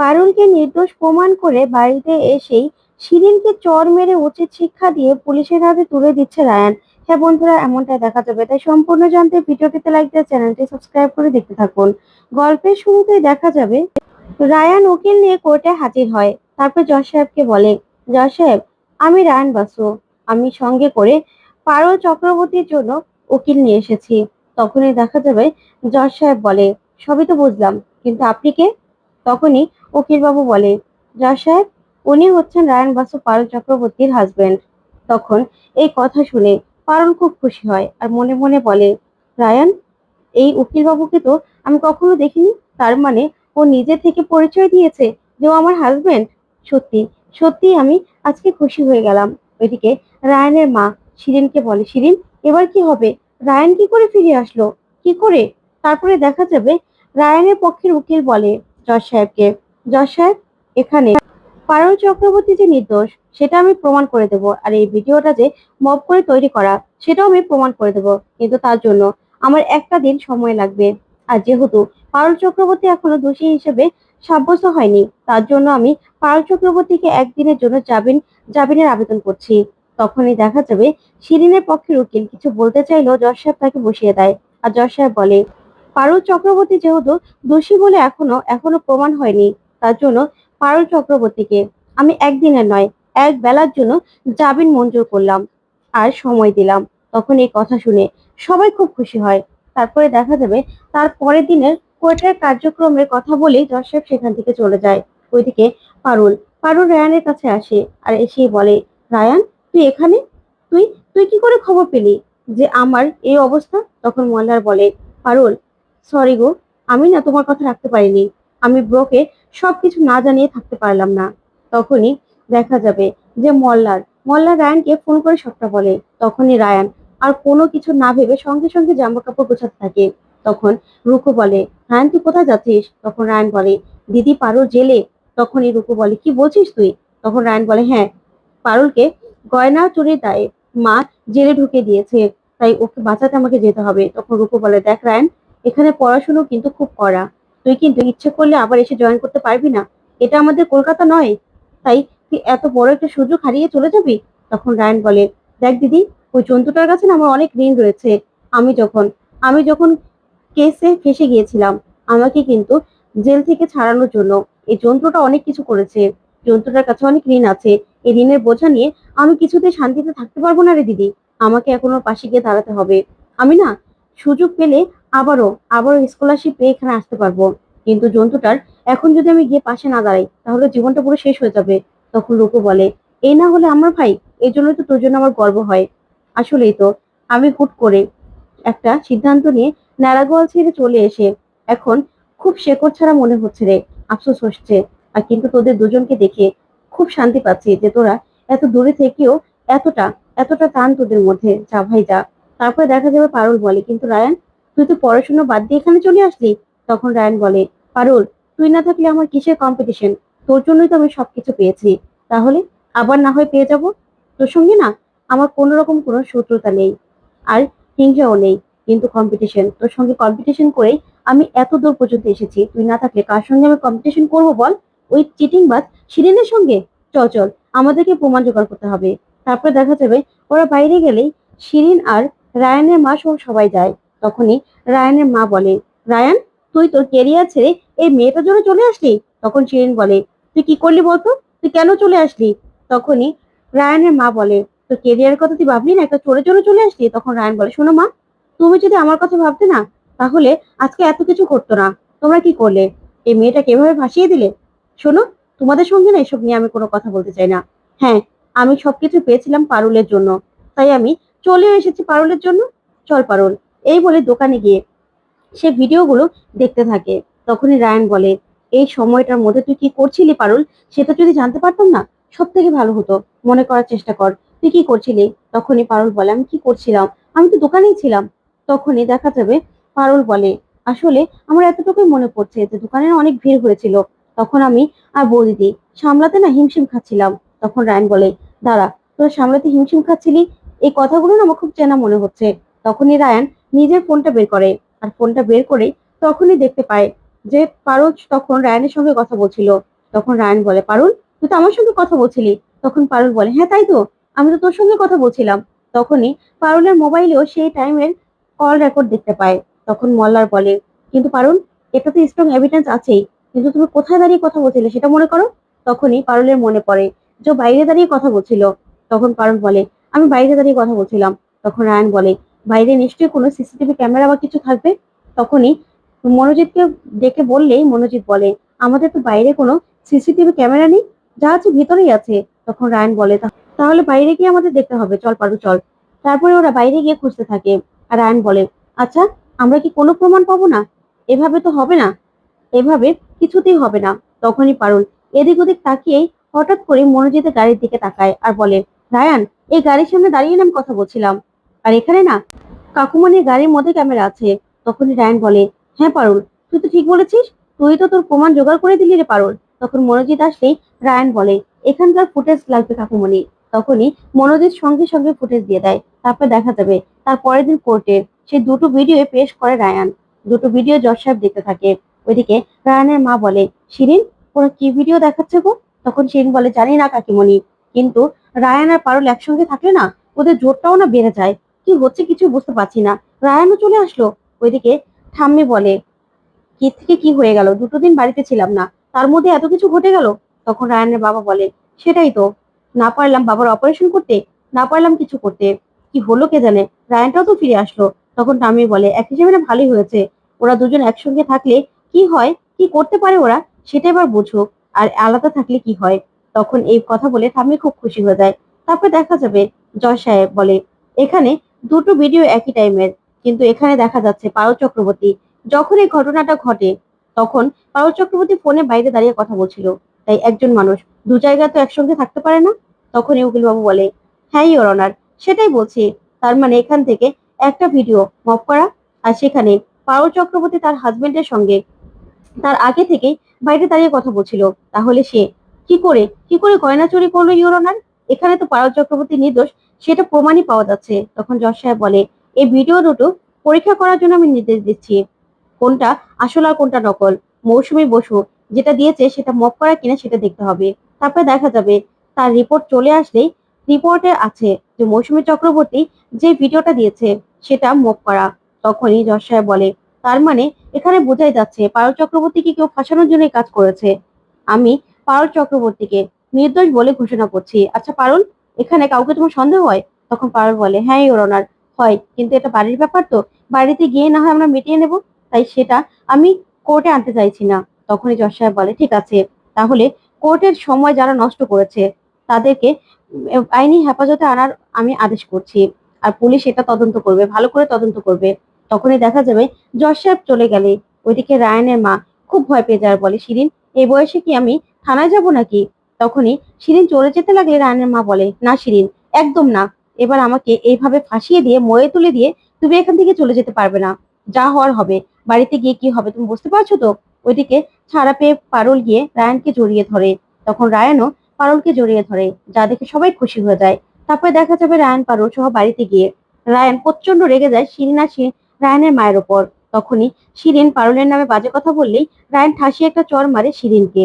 পারুলকে নির্দোষ প্রমাণ করে বাড়িতে এসেই শিরিনকে চর মেরে উচিত শিক্ষা দিয়ে পুলিশের হাতে তুলে দিচ্ছে রায়ান। হ্যাঁ বন্ধুরা, এমনটাই দেখা যাবে। তাই সম্পূর্ণ জানতে ভিডিওটিতে লাইক দিয়ে চ্যানেলটি সাবস্ক্রাইব করে দেখতে থাকুন। গল্পের শুরুতেই দেখা যাবে, রায়ান উকিল নিয়ে কোর্টে হাজির হয়। তারপর জজ সাহেবকে বলে, জজ সাহেব, আমি রায়ান বাসু। আমি সঙ্গে করে পারুল চক্রবর্তীর জন্য উকিল নিয়ে এসেছি। তখনই দেখা যাবে, জজ সাহেব বলে, সবই তো বুঝলাম। কিন্তু আপনি কে? তখনই উকিলবাবু বলে জজ সাহেব, উনি হচ্ছেন রায়ান বাসু পারুল চক্রবর্তীর হাজবেন্ড তখন এই কথা শুনে পারুল খুব খুশি হয় আর মনে মনে বলে, রায়ান, এই উকিলবাবুকে তো আমি কখনো দেখিনি। তার মানে ও নিজে থেকে পরিচয় দিয়েছে যে ও আমার হাজবেন্ড সত্যি সত্যি আমি আজকে খুশি হয়ে গেলাম। ওইদিকে রায়ানের মা শিরিনকে বলে, শিরিন, এবার কি হবে? রায়ান কি করে ফিরে আসলো? কি করে? তারপরে দেখা যাবে। রায়নের পক্ষের উকিল বলে জজ সাহেবকে, জজ সাহেব, এখানে। পারুল চক্রবর্তী যে নির্দোষ, সেটা আমি প্রমাণ করে দেব আর এই ভিডিওটা যে মব করে তৈরি করা, সেটাও আমি প্রমাণ করে দেব। কিন্তু তার জন্য আমার একটা দিন সময় লাগবে। আর যেহেতু পারুল চক্রবর্তী এখনও দোষী হিসেবে সাব্যস্ত হয়নি, তার জন্য আমি পারুল চক্রবর্তীকে একদিনের জন্য জামিন, জামিনের আবেদন করছি। তখনই দেখা যাবে শিরিনের পক্ষের উকিল কিছু বলতে চাইলেও জজ সাহেব তাকে বসিয়ে দেয়। আর জজ সাহেব বলে পারুল চক্রবর্তী যেহেতু দোষী বলে এখনও এখনও প্রমাণ হয়নি, তার জন্য পারুল চক্রবর্তীকে আমি একদিনের নয়, এক বেলার জন্য জামিন মঞ্জুর করলাম আর সময় দিলাম। তখন এই কথা শুনে সবাই খুব খুশি হয়। তারপরে দেখা যাবে তার পরের দিনের কোর্টের কার্যক্রমের কথা বলেই সাহেব সেখান থেকে চলে যায়। ওইদিকে পারুল পারুল রায়ানের কাছে আসে আর এসেই বলে, রায়ান, তুই এখানে? তুই তুই কি করে খবর পেলি যে আমার এই অবস্থা? তখন মোল্লার বলে, পারুল সরি গো, আমি না তোমার কথা রাখতে পারিনি। আমি ব্রোকে সবকিছু না জানিয়ে থাকতে পারলাম না। তখনই দেখা যাবে যে মল্লার মল্লার রায়ানকে ফোন করে সবটা বলে। তখনই রায়ান আর কোনো কিছু না ভেবে সঙ্গে সঙ্গে জামা কাপড় গোছাতে থাকে। তখন রুকু বলে, রায়ান, তুই কোথায় যাচ্ছিস? তখন রায়ান বলে, দিদি পারুল জেলে। তখনই রুকু বলে, কি বলছিস তুই? তখন রায়ান বলে হ্যাঁ পারুলকে গয়না চুরির দায়ে মা জেলে ঢুকে দিয়েছে, তাই ওকে বাঁচাতে আমাকে যেতে হবে। তখন রুকু বলে, দেখ রায়ান এখানে পড়াশুনো কিন্তু খুব কড়া। তুই কিন্তু ইচ্ছে করলে আবার এসে জয়েন করতে পারবি না? এটা আমাদের কলকাতা নয়। তাই তুই এত বড় একটা সুযোগ হারিয়ে চলে যাবি? তখন রায়ন বলে, দেখ দিদি, ওই জন্তুটার কাছে না আমার অনেক ঋণ রয়েছে। আমি যখন আমি যখন কেসে ফেসে গিয়েছিলাম, আমাকে কিন্তু জেল থেকে ছাড়ানোর জন্য এই যন্ত্রটা অনেক কিছু করেছে। জন্তুটার কাছে অনেক ঋণ আছে। এই ঋণের বোঝা নিয়ে আমি কিছুতে শান্তিতে থাকতে পারব না রে দিদি। আমাকে এখন ওর পাশে গিয়ে দাঁড়াতে হবে। আমি না সুযোগ পেলে আবারও আবারও স্কলারশিপ পেয়ে এখানে আসতে পারব। কিন্তু জন্তুটার এখন যদি আমি গিয়ে পাশে না দাঁড়াই, তাহলে জীবনটা পুরো শেষ হয়ে যাবে, তখন রূপু বলে। এই না হলে আমার ভাই, এই জন্যই তো তোর জন্য আমার গর্ব হয়। আসলেই তো, আমি হুট করে একটা সিদ্ধান্ত নিয়ে নারাগোয়াল ছেড়ে চলে এসে এখন খুব শেকড় ছাড়া মনে হচ্ছে রে, আফসোস হচ্ছে। আর কিন্তু তোদের দুজনকে দেখে খুব শান্তি পাচ্ছি যে তোরা এত দূরে থেকেও এতটা এতটা টান তোদের মধ্যে। যা ভাই, যা। তারপরে দেখা যাবে পারুল বলে, কিন্তু রায়ান তুই তো পড়াশোনা বাদ দিয়ে এখানে চলে আসলি? তখন রায়ান বলে, পারুল, তুই না থাকলে আমার কিসের কম্পিটিশন তোর জন্যই তো আমি সবকিছু পেয়েছি। তাহলে আবার না হয় পেয়ে যাব? তোর সঙ্গে না, আমার কোনো রকম কোনো শত্রুতা নেই। আর হিংসাও নেই। কিন্তু কম্পিটিশন তোর সঙ্গে কম্পিটিশন করেই আমি এত দূর পর্যন্ত এসেছি। তুই না থাকলে কার সঙ্গে আমি কম্পিটিশন করব বল? ওই চিটিং বাজ শিরিনের সঙ্গে? চল চল, আমাদেরকে প্রমাণ জোগাড় করতে হবে। তারপরে দেখা যাবে ওরা বাইরে গেলেই শিরিন আর রায়ানের মা সহ সবাই যায়। তখনই রায়ানের মা বলে, রায়ান, তুই তোর কেরিয়ার ছেড়ে এই মেয়েটার জন্য চলে আসলি? তখন শিরিন বলে, তুই কি করলি বলতো? তুই কেন চলে আসলি? তখনই রায়ানের মা বলে, তোর কেরিয়ারের কথা তুই ভাবলি না? একটা চলে চলে চলে আসলি? তখন রায়ান বলে, শোনো মা, তুমি যদি আমার কথা ভাবতে না, তাহলে আজকে এত কিছু করতো না। তোমরা কি করলে? এই মেয়েটাকে এভাবে ভাসিয়ে দিলে? শোনো, তোমাদের সঙ্গে না এসব নিয়ে আমি কোনো কথা বলতে চাই না। হ্যাঁ আমি সবকিছু পেয়েছিলাম পারুলের জন্য। তাই আমি চলে এসেছি পারুলের জন্য। চল পারুল। এই বলে দোকানে গিয়ে সে ভিডিওগুলো দেখতে থাকে। তখনই রায়ান বলে, এই সময়টার মধ্যে তুই কি করছিলি পারুল? সেটা যদি জানতে পারতাম না সব থেকে ভালো হতো। মনে করার চেষ্টা কর, তুই কি করছিলি? তখনই পারুল বলে, আমি কি করছিলাম? আমি তো দোকানেই ছিলাম। তখনই দেখা যাবে পারুল বলে, আসলে আমার এতটুকুই মনে পড়ছে যে দোকানে না অনেক ভিড় হয়েছিল। তখন আমি আর বৌদিদি সামলাতে না হিমশিম খাচ্ছিলাম। তখন রায়ন বলে, দাঁড়া, তোরা সামলাতে হিমশিম খাচ্ছিলি? এই কথাগুলো না আমার খুব চেনা মনে হচ্ছে। তখনই রায়ান নিজের ফোনটা বের করে আর ফোনটা বের করে তখনই দেখতে পায় যে পারুল তখন রায়ানের সঙ্গে কথা বলছিল। তখন রায়ান বলে, পারুল, তুই তো আমার সঙ্গে কথা বলছিলি। তখন পারুল বলে হ্যাঁ তাই তো, আমি তো তোর সঙ্গে কথা বলছিলাম। তখনই পারুলের মোবাইলেও সেই টাইমের কল রেকর্ড দেখতে পায়। তখন মল্লার বলে, কিন্তু পারুল, এটা তো স্ট্রং এভিডেন্স আছেই, কিন্তু তুমি কোথায় দাঁড়িয়ে কথা বলছিলে সেটা মনে করো? তখনই পারুলের মনে পড়ে যে বাইরে দাঁড়িয়ে কথা বলছিল। তখন পারুল বলে, আমি বাইরে দাঁড়িয়ে কথা বলছিলাম। তখন রায়ান বলে বাইরে নিশ্চয়ই কোনো সিসিটিভি ক্যামেরা বা কিছু থাকবে, তখনই মনোজিৎকে ডেকে বললেই মনোজিৎ বলে, আমাদের তো বাইরে কোনো সিসিটিভি ক্যামেরা নেই, যা আছে ভিতরেই আছে। তখন রায়ান বলে, "তা- তাহলে বাইরে গিয়ে আমাদের দেখতে হবে, চল পারু, চল। তারপরে ওরা বাইরে গিয়ে খুঁজতে থাকে, আর রায়ান বলে আচ্ছা আমরা কি কোনো প্রমাণ পাবো না? এভাবে তো হবে না, এভাবে কিছুতেই হবে না। তখনই পারুল এদিক ওদিক তাকিয়েই হঠাৎ করে মনোজিতের গাড়ির দিকে তাকায় আর বলে, রায়ান, এই গাড়ির সামনে দাঁড়িয়ে না আমি কথা বলছিলাম। আর এখানে না, কাকুমনির গাড়ির মধ্যে ক্যামেরা আছে। তখনই রায়ান বলে হ্যাঁ পারুল, তুই তো ঠিক বলেছিস। তুই তো তোর প্রমাণ জোগাড় করে দিলি রে পারুল। তখন মনোজিৎ আসলেই রায়ান বলে, এখানকার ফুটেজ লাগবে কাকুমনি। তখনই মনোজিৎ সঙ্গে সঙ্গে ফুটেজ দিয়ে দেয়। তারপর দেখা যাবে তার পরের দিন কোর্টে সে দুটো ভিডিও পেশ করে রায়ান। দুটো ভিডিও জজ সাহেব দেখতে থাকে। ওইদিকে রায়ানের মা বলে, শিরিন, ওরা কি ভিডিও দেখাচ্ছে গো? তখন শিরিন বলে, জানি না কাকিমণি কিন্তু রায়ান আর পারুল একসঙ্গে থাকলে না, ওদের জোরটাও না বেড়ে যায়। কি হচ্ছে কিছু বুঝতে পারছি না। রায়ানও চলে আসলো। ওইদিকে ঠাম্মি বলে, কি থেকে কি হয়ে গেল? দুটো দিন বাড়িতে ছিলাম না। তার মধ্যে এত কিছু ঘটে গেল? তখন রায়ানের বাবা বলে, সেটাই তো। না পারলাম বাবার অপারেশন করতে, না পারলাম কিছু করতে। কি হলো কে জানে? রায়ানটাও তো ফিরে আসলো। তখন টামি বলে, এক হিসেবে না ভালোই হয়েছে। ওরা দুজন একসঙ্গে থাকলে কি হয়? কি করতে পারে ওরা? সেটা এবার বুঝুক আর আলাদা থাকলে কি হয়? তখন এই কথা বলে ঠাম্মি খুব খুশি হয়ে যায়। তারপর দেখা যাবে, জয় সাহেব বলে, এখানে দুটো ভিডিও একই টাইমের কিন্তু এখানে দেখা যাচ্ছে পারো চক্রবর্তী যখন এই ঘটনাটা ঘটে, তখন পারো চক্রবর্তী ফোনে বাইরে দাঁড়িয়ে কথা বলছিল। তাই একজন মানুষ দু জায়গায় তো একসঙ্গে থাকতে পারে না? তখনই উকিল বাবু বলে হ্যাঁ ইওর অনার সেটাই বলছি। তার মানে এখান থেকে একটা ভিডিও মপ করা আর সেখানে পারো চক্রবর্তী তার হাজবেন্ডের সঙ্গে তার আগে থেকেই বাইরে দাঁড়িয়ে কথা বলছিল। তাহলে সে কি করে কি করে গয়না চুরি করল ইওর অনার এখানে তো পারো চক্রবর্তী নির্দোষ, সেটা প্রমাণই পাওয়া যাচ্ছে। তখন জজ সাহেব বলে, এই ভিডিও দুটো পরীক্ষা করার জন্য আমি নির্দেশ দিচ্ছি। কোনটা আসল আর কোনটা নকল? মৌসুমী বসু যেটা দিয়েছে সেটা মপ করা কিনা সেটা দেখতে হবে। তারপরে দেখা যাবে, তার রিপোর্ট চলে আসলেই রিপোর্টে আছে যে মৌসুমী চক্রবর্তী যে ভিডিওটা দিয়েছে সেটা মপ করা। তখনই জজ সাহেব বলে, তার মানে এখানে বোঝাই যাচ্ছে পারল চক্রবর্তীকে কেউ ফাঁসানোর জন্য কাজ করেছে। আমি পারল চক্রবর্তীকে নির্দোষ বলে ঘোষণা করছি। আচ্ছা পারুল, এখানে কাউকে তোমার সন্দেহ হয়? তখন পারুল বলে হ্যাঁ ইওর অনার হয়। কিন্তু এটা বাড়ির ব্যাপার তো। বাড়িতে গিয়ে না হয় আমরা মিটিয়ে নেব। তাই সেটা আমি কোর্টে আনতে চাইছি না। তখনই জজ সাহেব বলে, ঠিক আছে। তাহলে কোর্টের সময় যারা নষ্ট করেছে, তাদেরকে আইনি হেফাজতে আনার আমি আদেশ করছি। আর পুলিশ এটা তদন্ত করবে, ভালো করে তদন্ত করবে। তখনই দেখা যাবে জজ সাহেব চলে গেলে, ওইদিকে রায়ানের মা খুব ভয় পেয়ে যাওয়ার বলে, শিরিন, এই বয়সে কি আমি থানায় যাব নাকি? তখনই শিরিন চলে যেতে লাগলে রায়ানের মা বলে, না শিরিন, একদম না। এবার আমাকে এইভাবে ফাঁসিয়ে দিয়ে ময়ে তুলে দিয়ে তুমি এখান থেকে চলে যেতে পারবে না। যা হওয়ার হবে। বাড়িতে গিয়ে কি হবে তুমি বুঝতে পারছ তো? ওইদিকে ছাড়া পেয়ে পারুল গিয়ে রায়ানকে জড়িয়ে ধরে। তখন রায়ানও পারুলকে জড়িয়ে ধরে, যা দেখে সবাই খুশি হয়ে যায়। তারপরে দেখা যাবে রায়ান, পারুল সহ বাড়িতে গিয়ে। রায়ান প্রচণ্ড রেগে যায় শিরিন আর রায়ানের মায়ের ওপর। তখনই শিরিন পারুলের নামে বাজে কথা বললেই রায়ান ঠাসিয়ে একটা চর মারে শিরিনকে।